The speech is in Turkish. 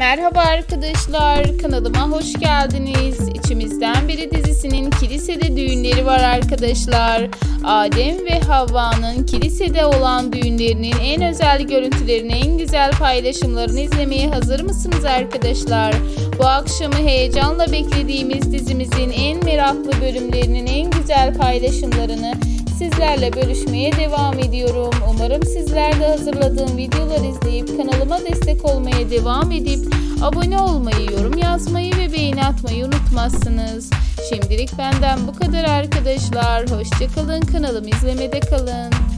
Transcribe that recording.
Merhaba arkadaşlar, kanalıma hoş geldiniz. İçimizden Biri dizisinin kilisede düğünleri var arkadaşlar. Adem ve Havva'nın kilisede olan düğünlerinin en özel görüntülerini, en güzel paylaşımlarını izlemeye hazır mısınız arkadaşlar? Bu akşamı heyecanla beklediğimiz dizimizin en meraklı bölümlerinin en güzel paylaşımlarını sizlerle bölüşmeye devam ediyorum. Umarım sizler de hazırladığım videoları izleyip kanalıma destek olmaya devam edip abone olmayı, yorum yazmayı ve beğeni atmayı unutmazsınız. Şimdilik benden bu kadar arkadaşlar. Hoşçakalın kanalımı izlemede kalın.